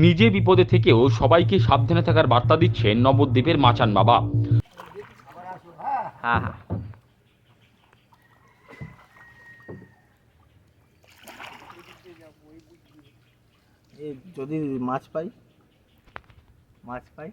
নিজে বিপদে থেকেও সবাইকে সাবধানে থাকার বার্তা দিচ্ছেন নবদ্বীপের মাচান বাবা। হ্যাঁ হ্যাঁ। যদি মাছ পাই মাছ পাই।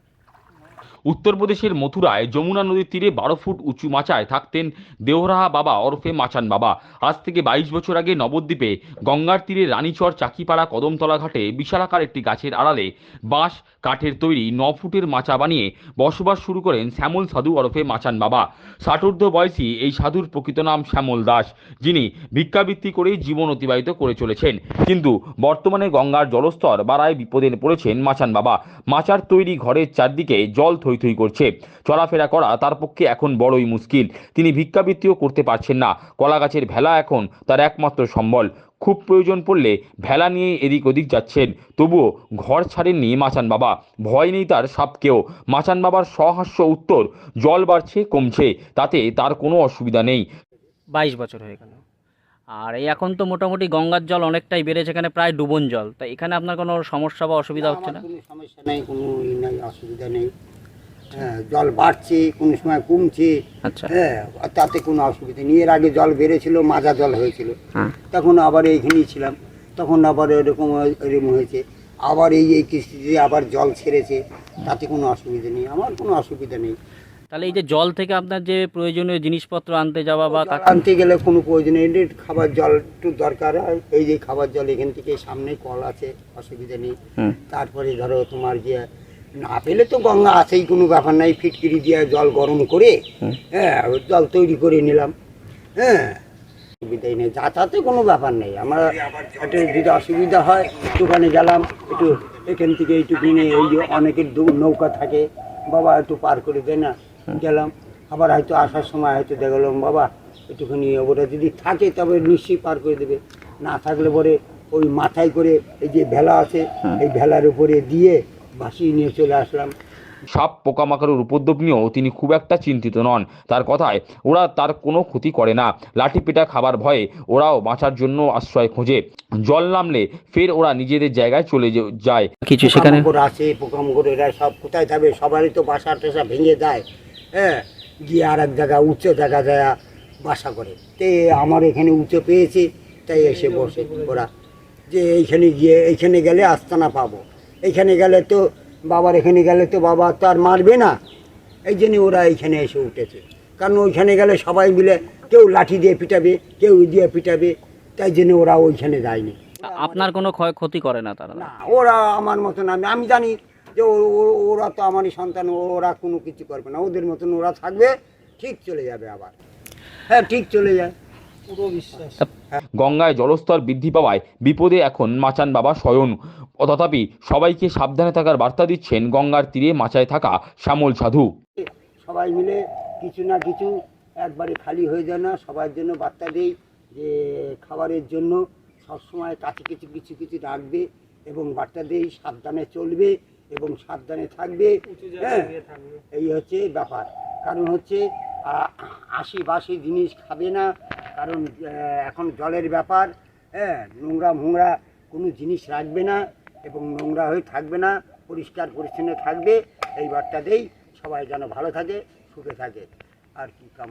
উত্তরপ্রদেশের মথুরায় যমুনা নদীর তীরে বারো ফুট উঁচু মাচায় থাকতেন দেওরাহা বাবা ওরফে মাচান বাবা। আজ থেকে বাইশ বছর আগে নবদ্বীপে গঙ্গার তীরে রানীচর চাকিপাড়া কদমতলা ঘাটে বিশালাকার একটি গাছের আড়ালে বাঁশ কাঠের তৈরি ন ফুটের মাচা বানিয়ে বসবাস শুরু করেন শ্যামল সাধু ওরফে মাচান বাবা। ষাটোর্ধ বয়সী এই সাধুর প্রকৃত নাম শ্যামল দাস, যিনি ভিক্ষাবৃত্তি করেই জীবন অতিবাহিত করে চলেছেন। কিন্তু বর্তমানে গঙ্গার জলস্তর বাড়ায় বিপদে পড়েছেন মাচান বাবা। মাচার তৈরি ঘরের চারদিকে জল থই থই করছে। চলাফেরা করা তার পক্ষে এখন বড়ই মুশকিল। তিনি ভিক্ষাবৃত্তিও করতে পারছেন না। কলা গাছের ভেলা এখন তার একমাত্র সম্বল। খুব প্রয়োজন পড়লে ভেলা নিয়ে এদিক ওদিক যাচ্ছেন। তবুও ঘর ছাড়েননি মাচান বাবা। ভয় নেই তার সাপকেও। মাচান বাবার সহাস্য উত্তর জল বাড়ছে কমছে। তাতে তার কোনো অসুবিধা নেই। বাইশ বছর হয়ে গেল। আর এই এখন তো মোটামুটি গঙ্গার জল অনেকটাই বেড়েছে এখানে প্রায় ডুবন জল। তা এখানে আপনার কোনো সমস্যা বা অসুবিধা হচ্ছে না? সমস্যা নেই কোনো অসুবিধা নেই। হ্যাঁ জল বাড়ছে কোনো সময় কমছে। আচ্ছা। হ্যাঁ তাতে কোনো অসুবিধা নেই। এর আগে জল বেড়েছিল মাজা জল হয়েছিল। হ্যাঁ। তখন আবার এইখানেই ছিলাম। তখন আবার এরকম এরকম হয়েছে। আবার এই এই কিস্তিতে আবার জল ছেড়েছে। তাতে কোনো অসুবিধা নেই। আমার কোনো অসুবিধা নেই। তাহলে এই যে জল থেকে আপনার যে প্রয়োজনীয় জিনিসপত্র আনতে যাওয়া বা আনতে গেলে কোনো প্রয়োজন নেই। খাবার জল একটু দরকার। হয় এই যে খাবার জল এখান থেকে সামনে কল আছে অসুবিধা নেই। তারপরে ধরো তোমার যে না পেলে তো গঙ্গা আছেই কোনো ব্যাপার নাই ফিটকিরি দিয়ে জল গরম করে হ্যাঁ ওই জল তৈরি করে নিলাম হ্যাঁ। অসুবিধাই নেই যাতায়াতে কোনো ব্যাপার নেই আমরা একটু যদি অসুবিধা হয় একটুখানি গেলাম একটু এখান থেকে একটুখানি এই যে অনেকের দু- নৌকা থাকে বাবা একটু পার করে দেয় না গেলাম আবার হয়তো আসার সময় হয়তো দেখলাম বাবা একটুখানি ওরা যদি থাকে তবে নিশ্চয়ই পার করে দেবে না থাকলে পরে ওই মাথায় করে এই যে ভেলা আছে এই ভেলার উপরে দিয়ে ভাসিয়ে নিয়ে চলে আসলাম। সাপ পোকামাকড়ের উপদ্রব নিয়েও তিনি খুব একটা চিন্তিত নন। তার কথায় ওরা তার কোনো ক্ষতি করে না। লাঠি পেটা খাবার ভয়ে ওরাও বাঁচার জন্য আশ্রয় খোঁজে। জল নামলে ফের ওরা নিজেদের জায়গায় চলে যায়। কিছু সেখানে আছে পোকামাকড় এরা সব কোথায় যাবে? সবারই তো বাসা টেসা ভেঙে যায়। হ্যাঁ গিয়ে আর এক জায়গা উঁচু জায়গা যায় বাসা করে। তে আমার এখানে উঁচু পেয়েছে তাই এসে বসে ওরা। যে এইখানে গিয়ে এইখানে গেলে আস্তানা পাবো। এইখানে গেলে তো বাবার এখানে গেলে তো বাবা তো আর মারবে না। এই জন্য ওরা এইখানে এসে উঠেছে। কারণ ওইখানে গেলে সবাই মিলে কেউ লাঠি দিয়ে পিটাবে কেউ দিয়ে পিটাবে তাই জন্য ওরা ওইখানে যায়নি। আপনার কোনো ক্ষয় ক্ষতি করে না তারা? না ওরা আমার মতন আমি আমি জানি যে ও- ও- ওরা তো আমারই সন্তান ওরা কোনো কিছু করবে না। ওদের মতন ওরা থাকবে ঠিক চলে যাবে আবার। হ্যাঁ ঠিক চলে যায়। গঙ্গায় জলস্তর বৃদ্ধি পাওয়ায় বিপদে এখন মাচান বাবা স্বয়ন তথাপি সবাইকে সাবধানে থাকার বার্তা দিচ্ছেন গঙ্গার তীরে মাচায় থাকা শ্যামল সাধু। সবাই মিলে কিছু না কিছু একবারে খালি হয়ে যায় না, সবার জন্য বার্তা দেই যে খাবারের জন্য সবসময় কাছে কিছু কিছু কিছু রাখবে এবং বার্তা দেই সাবধানে চলবে এবং সাবধানে থাকবে। হ্যাঁ এই হচ্ছে ব্যাপার। কারণ হচ্ছে আশি বাসি জিনিস খাবে না, কারণ এখন জলের ব্যাপার। হ্যাঁ নোংরা মোংরা কোনো জিনিস রাখবে না। এবং নোংরা হয়ে থাকবে না, পরিষ্কার পরিচ্ছন্ন থাকবে। এই বার্তা দেই সবাই যেন ভালো থাকে, সুখে থাকে। আর কি কাম